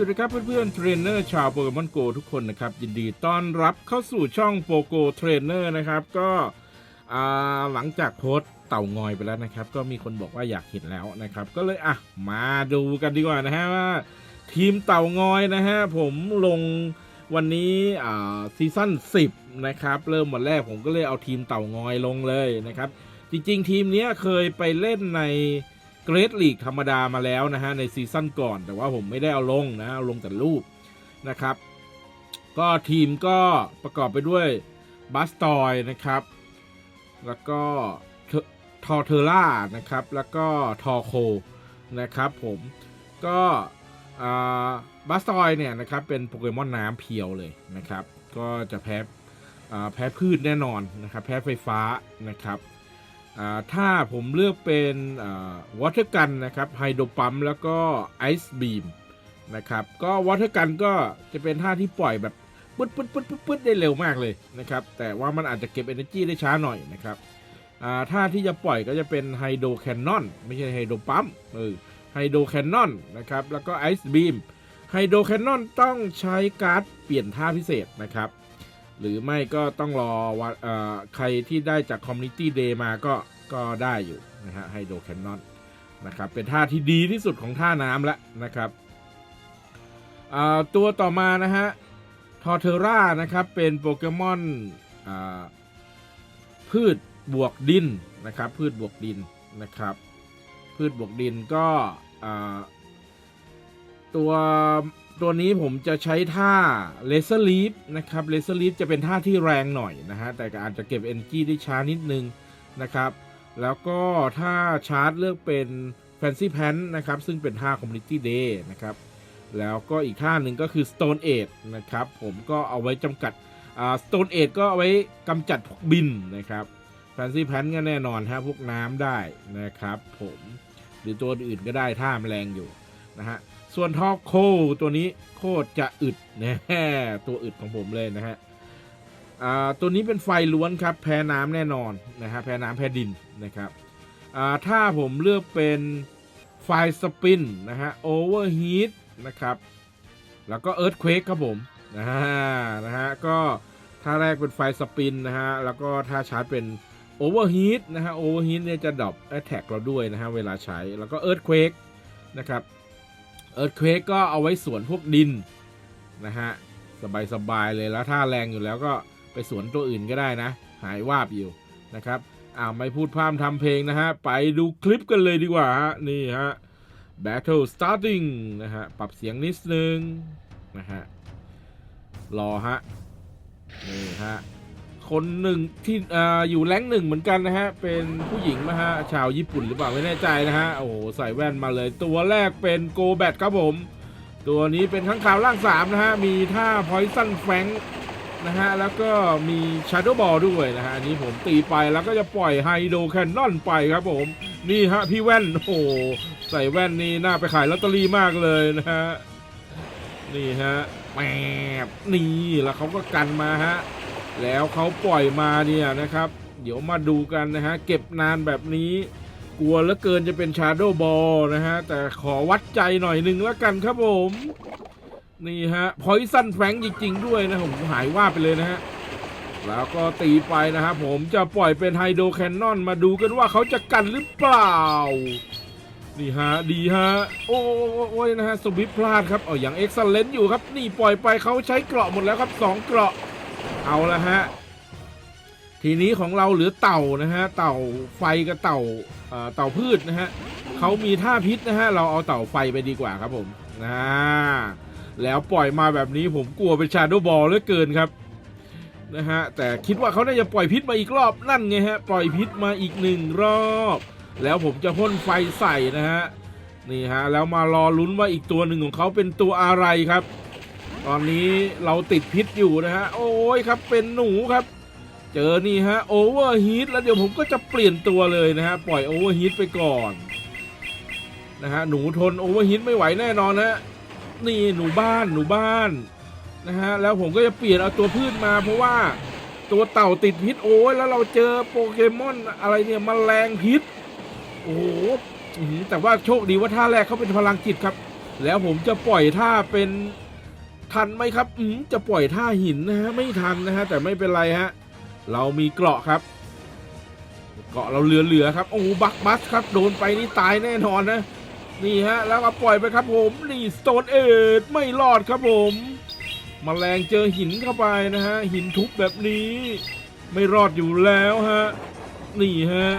สวัสดีครับเพื่อนๆเทรนเนอร์ชาวโปเกมอนโกทุกคนนะครับ ยินดีต้อนรับเข้าสู่ช่องโปโกเทรนเนอร์นะครับ ก็หลังจากโพสเต่างอยไปแล้วนะครับ ก็มีคนบอกว่าอยากเห็นแล้วนะครับ ก็เลยอะมาดูกันดีกว่านะฮะว่า ทีมเต่างอยนะฮะผมลงวันนี้ซีซั่น10 นะครับ เริ่มวันแรกผมก็เลยเอาทีมเต่างอยลงเลยนะครับ จริง ๆ ทีมนี้เคยไปเล่นใน เกรดลีกธรรมดามาแล้วนะฮะในซีซั่นก่อน แต่ว่าผมไม่ได้เอาลงนะเอาลงแต่รูปนะครับ ก็ทีมก็ประกอบไปด้วยบัสตอยนะครับ แล้วก็ทอเทอร่านะครับ แล้วก็ทอโคนะครับผมก็บัสตอยเนี่ยนะครับเป็นโปเกมอนน้ำเพียวเลยนะครับ ก็จะแพ้แพ้พืชแน่นอนนะครับ แพ้ไฟฟ้านะครับ ถ้าผมเลือกเป็นวอเตอร์กันนะครับไฮโดรปั๊มแล้วก็ไอซ์บีมนะครับก็วอเตอร์กันก็จะเป็นท่าที่ปล่อยแบบปึ๊ดปึ๊ดปึ๊ดปึ๊ดปึ๊ดได้เร็วมากเลยนะครับแต่ว่ามันอาจจะเก็บ energy ได้ช้าหน่อยนะครับท่าที่จะปล่อยก็จะเป็นไฮโดรแคนนอนไม่ใช่ไฮโดรปั๊มเออไฮโดรแคนนอนนะครับแล้วก็ไอซ์บีมไฮโดรแคนนอนต้องใช้การ์ดเปลี่ยนท่าพิเศษนะครับ หรือไม่ก็ต้องรอว่าใครที่ได้จาก Community Day มาก็ก็ได้อยู่นะฮะไฮโดรแคนนอนนะครับเป็นท่าที่ดีที่สุดของท่าน้ำแล้วนะครับตัวต่อมานะฮะทอเทอร่านะครับเป็นโปเกมอนพืชบวกดินนะครับพืชบวกดินนะครับพืชบวกดินก็ตัว ตัวนี้ผมจะใช้ท่าเลเซอร์ลีฟนะครับเลเซอร์ลีฟจะเป็นท่าที่แรงหน่อยนะฮะแต่ก็อาจจะเก็บ energy ได้ช้านิดนึงนะครับ แล้วก็ถ้าชาร์จเลือกเป็น Fancy p a n t นะครับ ซึ่งเป็นท่า Community Day นะครับ แล้วก็อีกท่าหนึ่งก็คือ Stone Age นะครับ ผมก็เอาไว้จำกัดอ่า Stone Age ก็เอาไว้กำจัดพวกบินนะครับ Fancy p a n t ก็แน่นอนฮะพวกน้ำได้นะครับ ผมหรือตัวอื่นก็ได้ท่าแมลงอยู่นะฮะ ส่วนทอโคตัวนี้โคตรจะอึดแน่ตัวอึดของผมเลยนะฮะตัวนี้เป็นไฟล้วนครับ แพ้น้ำแน่นอนนะฮะแพ้น้ำแพ้ดินนะครับถ้าผมเลือกเป็นไฟสปินนะฮะโอเวอร์ฮีทนะครับ แล้วก็เอิร์ธเควกครับผมนะฮะนะฮะก็ท่าแรกเป็นไฟสปินนะฮะแล้วก็ท่าชาร์จเป็นโอเวอร์ฮีทนะฮะโอเวอร์ฮีทเนี่ยจะดรอปแอตแทกเราด้วยนะฮะเวลาใช้แล้วก็เอิร์ธเควกนะครับ เอิร์ธเควกก็เอาไว้สวนพวกดินนะฮะสบายๆเลยแล้วถ้าแรงอยู่แล้วก็ไปสวนตัวอื่นก็ได้นะ หายวาบอยู่นะครับอ่าวไม่พูดพร่ำทำเพลงนะฮะ ไปดูคลิปกันเลยดีกว่าฮะ นี่ฮะ Battle starting นะฮะ ปรับเสียงนิดนึงนะฮะ รอฮะ นี่ฮะ คนหนึ่งที่อ่าอยู่แรงหนึ่งเหมือนกันนะฮะ เป็นผู้หญิงนะฮะ ชาวญี่ปุ่นหรือเปล่าไม่แน่ใจนะฮะ โอ้โห ใส่แว่นมาเลย ตัวแรกเป็นโกแบทครับผม ตัวนี้เป็นข้างข่าวล่างสามนะฮะ มีท่า Poison Fang นะฮะ แล้วก็มี Shadow Ball ด้วยนะฮะ อันนี้ผมตีไปแล้วก็จะปล่อยไฮโดแคนนอนไปครับผม นี่ฮะพี่แว่น โอ้โห ใส่แว่นนี่น่าไปขายลอตเตอรี่มากเลยนะฮะ นี่ฮะแมบนี่แล้วเขาก็กันมาฮะ แล้วเขาปล่อยมาเนี่ยนะครับ เดี๋ยวมาดูกันนะฮะ เก็บนานแบบนี้กลัวเหลือเกินจะเป็น Shadow Ball นะฮะ แต่ขอวัดใจหน่อยหนึ่งแล้วกันครับผม นี่ฮะพอยซันแฟงจริง ๆ ด้วยนะผมหายว่าไปเลยนะฮะ แล้วก็ตีไปนะครับผมจะปล่อยเป็นไฮโดรแคนนอนมาดูกันว่าเขาจะกันหรือเปล่า นี่ฮะ ดีฮะ โอ้โอ้ยนะฮะสวิปพลาดครับเอาอย่างเอ็กซ์เลนต์อยู่ครับ นี่ปล่อยไปเขาใช้เกราะหมดแล้วครับสองเกราะ เอาละฮะ ทีนี้ของเราเหลือเต่านะฮะ เต่าไฟกับเต่าเต่าพืชนะฮะเขามีท่าพิษนะฮะ เราเอาเต่าไฟไปดีกว่าครับผมนะแล้วปล่อยมาแบบนี้ผมกลัวเป็นชาโดบอลเหลือเกินครับนะฮะ แต่คิดว่าเขาน่าจะปล่อยพิษมาอีกรอบนั่นไงฮะ ปล่อยพิษมาอีกหนึ่งรอบ แล้วผมจะพ่นไฟใส่นะฮะ นี่ฮะ แล้วมารอลุ้นว่าอีกตัวหนึ่งของเขาเป็นตัวอะไรครับ ตอนนี้เราติดพิษอยู่นะฮะ โอ้ยครับเป็นหนูครับ เจอนี่ฮะโอเวอร์ฮีทแล้วเดี๋ยวผมก็จะเปลี่ยนตัวเลยนะฮะ ปล่อยโอเวอร์ฮีทไปก่อนนะฮะหนูทนโอเวอร์ฮีทไม่ไหวแน่นอนนะนี่หนูบ้านหนูบ้านนะฮะแล้วผมก็จะเปลี่ยนเอาตัวพืชมา เพราะว่าตัวเต่าติดพิษโอ้ยแล้วเราเจอโปเกมอนอะไรเนี่ยมแมลงพิษโอ้โหแต่ว่าโชคดีว่าท่าแรกเขาเป็นพลังจิตครับ แล้วผมจะปล่อยท่าเป็น ทันไหมครับอืมจะปล่อยท่าหินนะฮะไม่ทันนะฮะแต่ไม่เป็นไรฮะเรามีเกราะครับ เกราะเราเหลือๆครับโอ้โหบักบัสครับโดนไปนี่ตายแน่นอนนะนี่ฮะแล้วก็ปล่อยไปครับผมนี่สโตนเอดไม่รอดครับผมมแมลงเจอหินเข้าไปนะฮะหินทุบแบบนี้ ไม่รอดอยู่แล้วฮะนี่ฮะ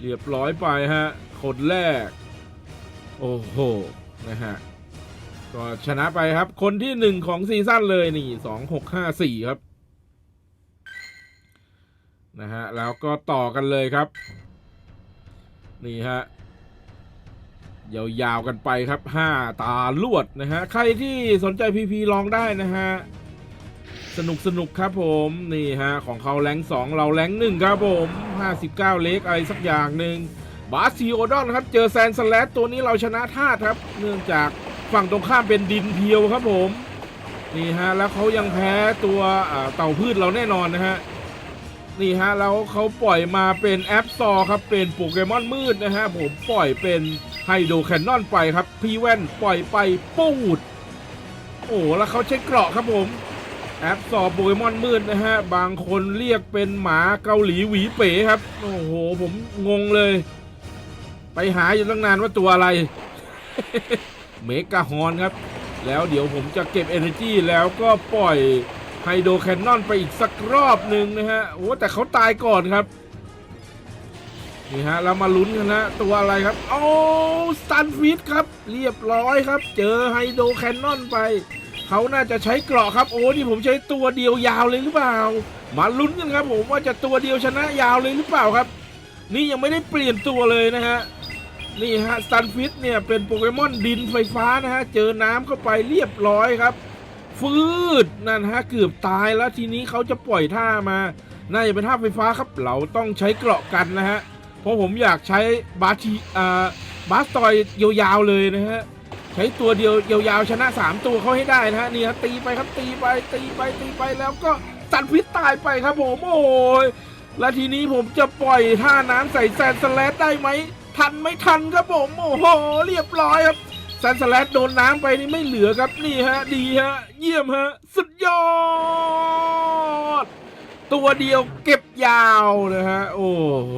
เรียบร้อยไปฮะคนแรก โอ้โหนะฮะ ก็ชนะไปครับ คนที่หนึ่งของซีซั่นเลยนี่สองหกห้าสี่ครับ นะฮะ แล้วก็ต่อกันเลยครับ นี่ฮะ ยาวๆกันไปครับห้าตาลวดนะฮะ ใครที่สนใจพีพีลองได้นะฮะ สนุกสนุกครับผม นี่ฮะ ของเขาแรงสองเราแรงหนึ่งครับผม59เล็กอะไรสักอย่างหนึ่งบาซีโอดอนครับ เจอแซนสแลตตัวนี้เราชนะท่าครับ เนื่องจาก ฝั่งตรงข้ามเป็นดินเพียวครับผมนี่ฮะแล้วเขายังแพ้ตัวเต่าพืชเราแน่นอนนะฮะนี่ฮะแล้วเขาปล่อยมาเป็นแอปซอครับเป็นโปเกมอนมืดนะฮะผมปล่อยเป็นไฮโดรแคนนอนไปครับพี่แว่นปล่อยไปปูด โอ้แล้วเขาใช้เกราะครับผมแอปสอบโปเกมอนมืดนะฮะบางคนเรียกเป็นหมาเกาหลีหวีเป๋ครับ โอ้โหผมงงเลย ไปหาอยู่ตั้งนานว่าตัวอะไร เมกาฮอนครับ แล้วเดี๋ยวผมจะเก็บ Energy แล้วก็ปล่อยไฮโดรแคนนอนไปอีกสักรอบหนึ่งนะฮะ โอ้แต่เขาตายก่อนครับ นี่ฮะ เรามาลุ้นกันนะ ตัวอะไรครับ โอ้สตันฟิตครับ เรียบร้อยครับ เจอไฮโดรแคนนอนไป เขาน่าจะใช้เกราะครับ โอ้นี่ผมใช้ตัวเดียวยาวเลยหรือเปล่า มาลุ้นกันครับผมว่าจะตัวเดียวชนะยาวเลยหรือเปล่าครับ นี่ยังไม่ได้เปลี่ยนตัวเลยนะฮะ นี่ฮะซันฟิตเนี่ยเป็นโปเกมอนดินไฟฟ้านะฮะ เจอน้ำเข้าไปเรียบร้อยครับ ฟืดนั่นฮะเกือบตายแล้วทีนี้เขาจะปล่อยท่ามา น่าจะเป็นท่าไฟฟ้าครับ เราต้องใช้เกราะกันนะฮะ เพราะผมอยากใช้บาทีอ่าบาสตอยยาวๆเลยนะฮะ ใช้ตัวเดียวยาวๆชนะ 3 ตัวเขาให้ได้นะฮะนี่ฮะตีไปครับตีไปตีไปตีไปแล้วก็ตันพิษตายไปครับผมโอ้ยแล้วทีนี้ผมจะปล่อยท่าน้ำใส่แซนสแลดได้ไหม ทันไม่ทันครับผมโอ้โหเรียบร้อยครับแซนสแลดโดนน้ำไปนี่ไม่เหลือครับนี่ฮะ ดีฮะ เยี่ยมฮะ สุดยอด ตัวเดียวเก็บยาวนะฮะ โอ้โห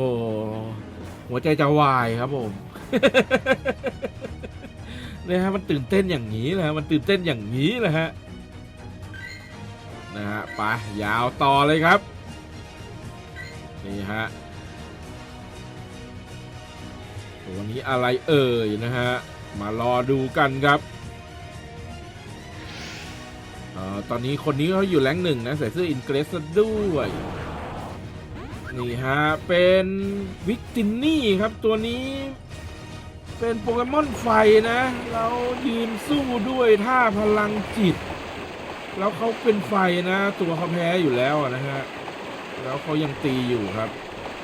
หัวใจจะวายครับผมนะฮะมันตื่นเต้นอย่างนี้แหละฮะมันตื่นเต้นอย่างนี้แหละฮะนะฮะไปยาวต่อเลยครับ นี่ฮะ วนี้อะไรเอ่ยนะฮะ มารอดูกันครับออตอนนี้คนนี้เขาอยู่แรงหนึ่งนะ ใส่เสื้ออินเกรสด้วย นี่ฮะ เป็นวิกตินนี่ครับตัวนี้เป็นโปเกมอนไฟนะ เรายืนสู้ด้วยท่าพลังจิต แล้วเขาเป็นไฟนะ ตัวเขาแพ้อยู่แล้วนะฮะ แล้วเขายังตีอยู่ครับ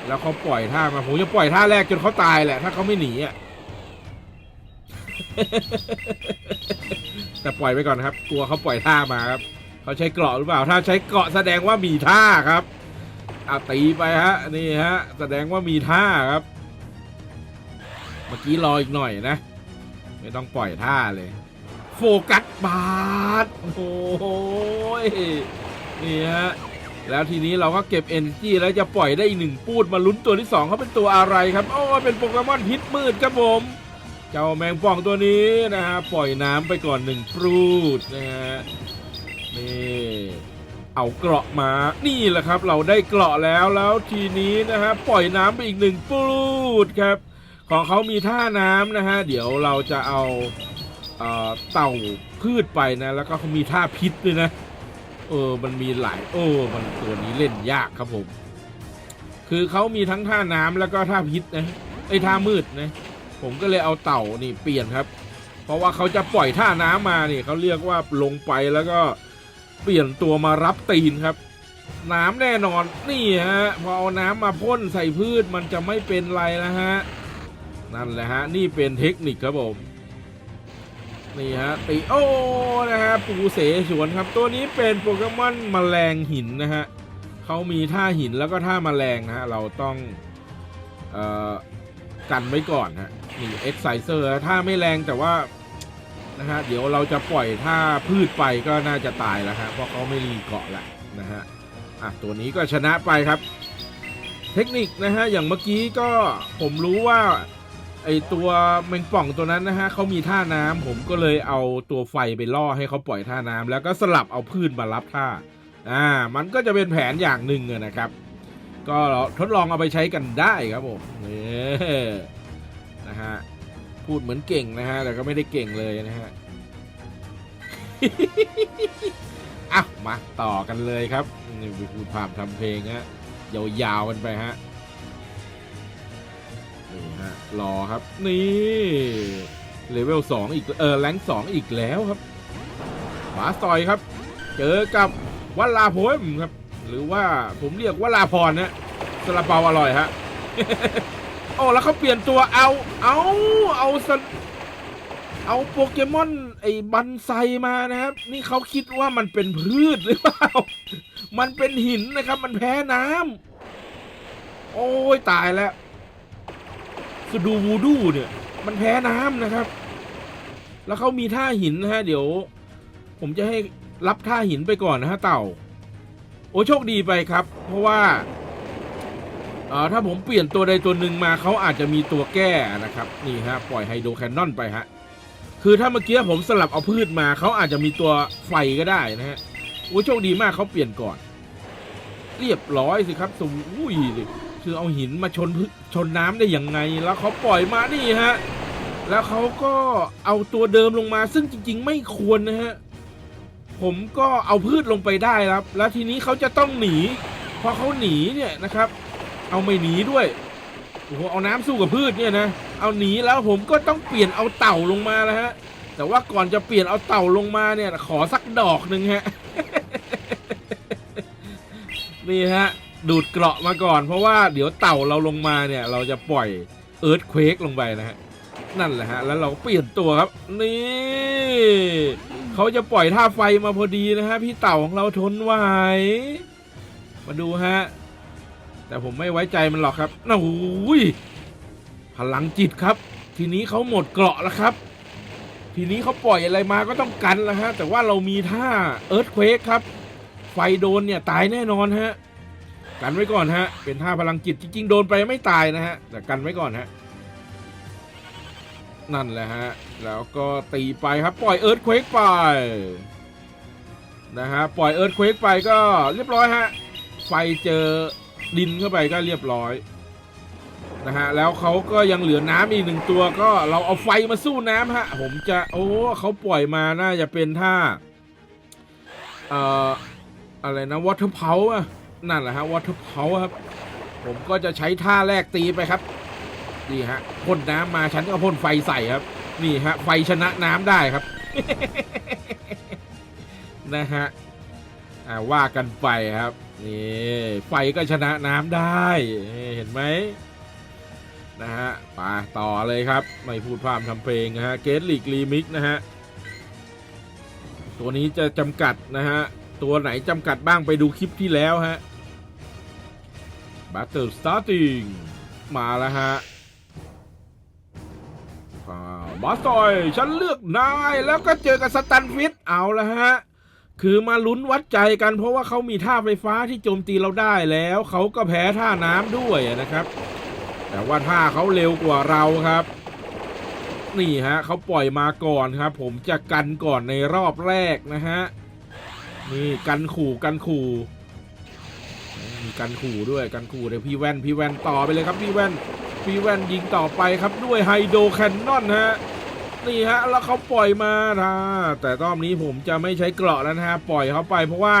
แล้วเขาปล่อยท่ามาผมจะปล่อยท่าแรกจนเขาตายแหละ ถ้าเขาไม่หนีอะแต่ปล่อยไปก่อนครับ กลัวเขาปล่อยท่ามาครับเขาใช้เกราะหรือเปล่า ถ้าใช้เกราะแสดงว่ามีท่าครับเอาตีไปฮะนี่ฮะ แสดงว่ามีท่าครับ เมื่อกี้รออีกหน่อยนะ ไม่ต้องปล่อยท่าเลย โฟกัสบาทโอ้โหยนี่ฮะ แล้วทีนี้เราก็เก็บ energy แล้วจะปล่อยได้อีกหนึ่งปูดมาลุ้นตัวที่2เขาเป็นตัวอะไรครับโอ้เป็นโปเกมอนพิษมืดครับผม เจ้าแมงป่องตัวนี้นะฮะปล่อยน้ำไปก่อนหนึ่งปูดนะฮะนี่เอาเกราะมานี่แหละครับ เราได้เกราะแล้วแล้วทีนี้นะฮะปล่อยน้ำไปอีกหนึ่งปูดครับ ของเขามีท่าน้ำนะฮะเดี๋ยวเราจะเอาเอ่อเต่าพืชไปนะ แล้วก็เขามีท่าพิษด้วยนะ เออ มันมีหลายโอ้มันตัวนี้เล่นยากครับผม คือเขามีทั้งท่าน้ำแล้วก็ท่าพิษนะไอ้ท่ามืดนะ ผมก็เลยเอาเต่านี่เปลี่ยนครับ เพราะว่าเขาจะปล่อยท่าน้ำมานี่เขาเรียกว่าลงไปแล้วก็เปลี่ยนตัวมารับตีนครับ น้ำแน่นอนนี่ฮะพอเอาน้ำมาพ่นใส่พืชมันจะไม่เป็นไรนะฮะนั่นแหละฮะนี่เป็นเทคนิคครับผม นี่ฮะตีโอ้นะฮะปูเสฉวนครับ ตัวนี้เป็นโปเกมอนแมลงหินนะฮะเขามีท่าหินแล้วก็ท่าแมลงนะฮะเราต้องเอ่อกันไว้ก่อนฮะนี่เอ็กไซเซอร์ท่าไม่แรงแต่ว่านะฮะเดี๋ยวเราจะปล่อยถ้าพืชไปก็น่าจะตายแล้วฮะเพราะเขาไม่รีเกาะแล้วนะฮะอะตัวนี้ก็ชนะไปครับ เทคนิคนะฮะอย่างเมื่อกี้ก็ผมรู้ว่า ไอตัวแมงป่องตัวนั้นนะฮะเขามีท่าน้ำผมก็เลยเอาตัวไฟไปล่อให้เขาปล่อยท่าน้ำแล้วก็สลับเอาพืชมารับท่าอ่ามันก็จะเป็นแผนอย่างหนึ่งนะครับ ก็ทดลองเอาไปใช้กันได้ครับผมนี่นะฮะพูดเหมือนเก่งนะฮะแต่ก็ไม่ได้เก่งเลยนะฮะอะมาต่อกันเลยครับนี่พูดพามทำเพลงฮะยาวๆกันไปฮะ นี่ฮะรอครับ นี่เลเวลสองอีกเออแรงสองอีกแล้วครับหมาซอยครับ เจอกับวัลาพมครับ หรือว่าผมเรียกว่าลาพรนะสลาเปาอร่อยฮะโอ้แล้วเขาเปลี่ยนตัวเอาเอาเอาสเอาโปเกมอนไอ้บันไซมานะครับ นี่เขาคิดว่ามันเป็นพืชหรือเปล่า มันเป็นหินนะครับ มันแพ้น้ำโอ้ยตายแล้ว สดูวูดูเนี่ย มันแพ้น้ำนะครับ แล้วเขามีท่าหินนะฮะ เดี๋ยว ผมจะให้รับท่าหินไปก่อนนะฮะเต่า โอ้โชคดีไปครับ เพราะว่าเอ่อถ้าผมเปลี่ยนตัวใดตัวหนึ่งมาเขาอาจจะมีตัวแก้นะครับนี่ฮะปล่อยไฮโดรแคนนอนไปฮะคือถ้าเมื่อกี้ผมสลับเอาพืชมาเขาอาจจะมีตัวไฟก็ได้นะฮะโอ้โชคดีมากเขาเปลี่ยนก่อน เรียบร้อยสิครับสมอุ้ย คือเอาหินมาชนพืชชนน้ำได้อยังไง แล้วเขาปล่อยมานี่ฮะ แล้วเขาก็เอาตัวเดิมลงมา ซึ่งจริง ๆ ไม่ควรนะฮะ ผมก็เอาพืชลงไปได้ครับ แล้วทีนี้เขาจะต้องหนีพอเขาหนีเนี่ยนะครับ เอาไม่หนีด้วยโอ้โหเอาน้ำสู้กับพืชเนี่ยนะ เอาหนีแล้วผมก็ต้องเปลี่ยนเอาเต่าลงมาแล้วฮะ แต่ว่าก่อนจะเปลี่ยนเอาเต่าลงมาเนี่ย ขอสักดอกหนึ่งฮะ นี่ฮะ ดูดเกราะมาก่อน เพราะว่าเดี๋ยวเต่าเราลงมาเนี่ย เราจะปล่อยเอิร์ธเควกลงไปนะฮะนั่นแหละฮะ แล้วเราเปลี่ยนตัวครับ นี่เขาจะปล่อยท่าไฟมาพอดีนะฮะ พี่เต่าของเราทนไหวมาดูฮะ แต่ผมไม่ไว้ใจมันหรอกครับนะโอ้ยพลังจิตครับ ทีนี้เขาหมดเกราะแล้วครับ ทีนี้เขาปล่อยอะไรมาก็ต้องกันแล้วฮะ แต่ว่าเรามีท่าเอิร์ธเควกครับ ไฟโดนเนี่ยตายแน่นอนฮะ กันไว้ก่อนฮะ เป็นท่าพลังจิตจริงๆ โดนไปไม่ตายนะฮะ แต่กันไว้ก่อนฮะ นั่นแหละฮะ แล้วก็ตีไปครับ ปล่อยเอิร์ธเควกไป นะฮะ ปล่อยเอิร์ธเควกไปก็เรียบร้อยฮะ ไฟเจอดินเข้าไปก็เรียบร้อยนะฮะ แล้วเขาก็ยังเหลือน้ำอีกหนึ่งตัวก็เราเอาไฟมาสู้น้ำฮะ ผมจะโอ้เขาปล่อยมาน่าจะเป็นท่าเอ่ออะไรนะวอเตอร์เพาอะ นั่นแหละฮะวอเตอร์เพาครับ ผมก็จะใช้ท่าแรกตีไปครับ นี่ฮะพ่นน้ำมาฉันก็พ่นไฟใส่ครับ นี่ฮะไฟชนะน้ำได้ครับ นะฮะอ่าว่ากันไปครับ นี่ไฟก็ชนะน้ำได้เห็นไหมนะฮะไปต่อเลยครับ ไม่พูดพร่ำทำเพลงนะฮะเกตลิกรีมิกนะฮะ ตัวนี้จะจำกัดนะฮะ ตัวไหนจำกัดบ้างไปดูคลิปที่แล้วฮะ Battle Starting มาแล้วฮะอ่าบอสซอย ฉันเลือกนายแล้วก็เจอกับสตันฟิตเอาละฮะ คือมาลุ้นวัดใจกันเพราะว่าเขามีท่าไฟฟ้าที่โจมตีเราได้แล้ว เขาก็แพ้ท่าน้ำด้วยนะครับ แต่ว่าท่าเขาเร็วกว่าเราครับ นี่ฮะเขาปล่อยมาก่อนครับ ผมจะกันก่อนในรอบแรกนะฮะ นี่กันขู่กันขู่ มีกันขู่ด้วยกันขู่เดี๋ยวพี่แว่นพี่แว่นต่อไปเลยครับพี่แว่นพี่แว่นยิงต่อไปครับด้วยไฮโดรแคนนอนฮะนี่ฮะแล้วเขาปล่อยมานะแต่รอบนี้ผมจะไม่ใช้เกราะแล้วนะฮะปล่อยเขาไปเพราะว่า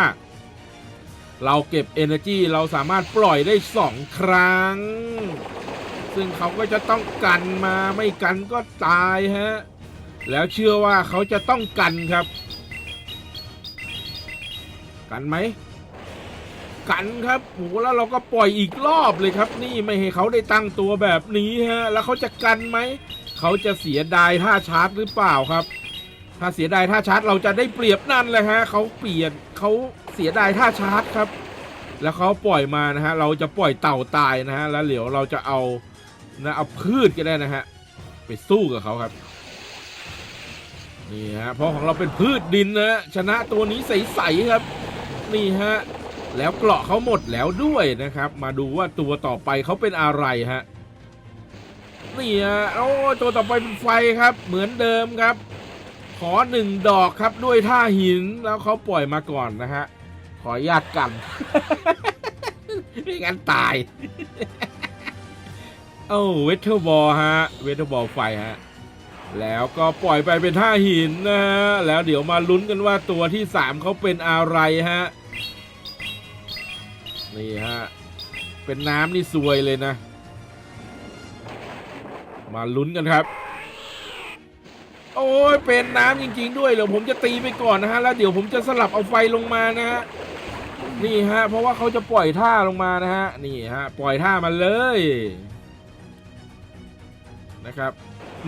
เราเก็บ Energy เราสามารถปล่อยได้สองครั้ง ซึ่งเขาก็จะต้องกันมาไม่กันก็ตายฮะแล้วเชื่อว่าเขาจะต้องกันครับ กันไหม กันครับโหแล้วเราก็ปล่อยอีกรอบเลยครับ นี่ไม่ให้เขาได้ตั้งตัวแบบนี้ฮะ แล้วเขาจะกันไหม เขาจะเสียดายท่าชาร์จหรือเปล่าครับ ถ้าเสียดายท่าชาร์จเราจะได้เปรียบนั่นเลยฮะเขาเปลี่ยนเขาเสียดายท่าชาร์จครับ แล้วเขาปล่อยมานะฮะ เราจะปล่อยเต่าตายนะฮะ แล้วเดี๋ยวเราจะเอานะเอาพืชก็ได้นะฮะ ไปสู้กับเขาครับนี่ฮะเพราะของเราเป็นพืชดินนะชนะตัวนี้ใสๆครับ นี่ฮะ แล้วเกราะเขาหมดแล้วด้วยนะครับ มาดูว่าตัวต่อไปเขาเป็นอะไรฮะนี่ฮะโอ้ตัวต่อไปเป็นไฟครับ เหมือนเดิมครับ ขอหนึ่งดอกครับด้วยท่าหินแล้วเขาปล่อยมาก่อนนะฮะขอญาติกันไม่งั้นตายเอ้าเวทเทอร์บอลฮะเวทเทอร์บอลไฟฮะแล้วก็ปล่อยไปเป็นท่าหินนะฮะแล้วเดี๋ยวมาลุ้นกันว่าตัวที่สามเขาเป็นอะไรฮะ นี่ฮะ เป็นน้ำนี่ซวยเลยนะ มาลุ้นกันครับ โอ้ยเป็นน้ำจริง ๆ ด้วยเดี๋ยวผมจะตีไปก่อนนะฮะ แล้วเดี๋ยวผมจะสลับเอาไฟลงมานะฮะ นี่ฮะ เพราะว่าเขาจะปล่อยท่าลงมานะฮะ นี่ฮะ ปล่อยท่ามาเลย นะครับ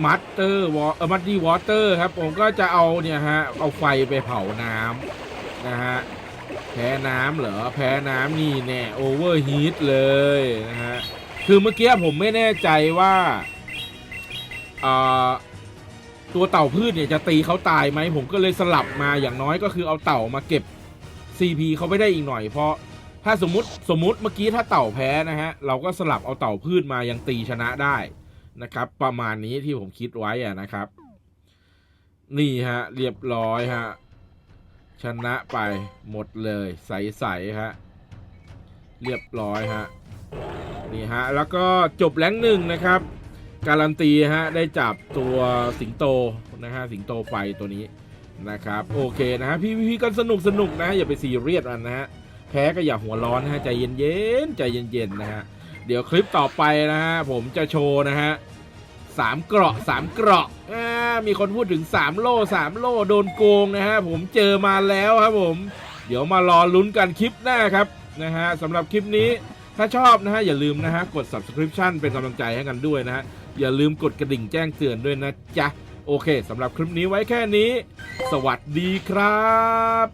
มัตเตอร์วอเออมัตตี้วอเตอร์ครับ ผมก็จะเอาเนี่ยฮะ เอาไฟไปเผาน้ำนะฮะ แพ้น้ำเหรอ แพ้น้ำนี่แน่โอเวอร์ฮีทเลยนะฮะ คือเมื่อกี้ผมไม่แน่ใจว่าตัวเต่าพืชเนี่ยจะตีเขาตายไหม ผมก็เลยสลับมาอย่างน้อยก็คือเอาเต่ามาเก็บ CP เขาไม่ได้อีกหน่อยเพราะถ้าสมมติสมมติเมื่อกี้ถ้าเต่าแพ้นะฮะ เราก็สลับเอาเต่าพืชมายังตีชนะได้นะครับ ประมาณนี้ที่ผมคิดไว้อะนะครับ นี่ฮะ เรียบร้อยฮะ ชนะไปหมดเลยใสๆฮะ เรียบร้อยฮะ นี่ฮะ แล้วก็จบแรงหนึ่งนะครับ การันตีฮะ ได้จับตัวสิงโตนะฮะ สิงโตไฟตัวนี้นะครับ โอเคนะฮะ พี่พี่ก็สนุกสนุกนะ อย่าไปซีเรียสมันนะฮะ แพ้ก็อย่าหัวร้อนนะฮะ ใจเย็นๆ ใจเย็นๆ นะฮะ เดี๋ยวคลิปต่อไปนะฮะ ผมจะโชว์นะฮะ สามเกราะสามเกราะอ่ามีคนพูดถึงสามโล่สามโล่โดนโกงนะฮะผมเจอมาแล้วครับผม เดี๋ยวมารอลุ้นกันคลิปหน้าครับนะฮะสำหรับคลิปนี้ถ้าชอบนะฮะอย่าลืมนะฮะกด subscription เป็นกำลังใจให้กันด้วยนะฮะอย่าลืมกดกระดิ่งแจ้งเตือนด้วยนะจ๊ะโอเคสำหรับคลิปนี้ไว้แค่นี้ สวัสดีครับ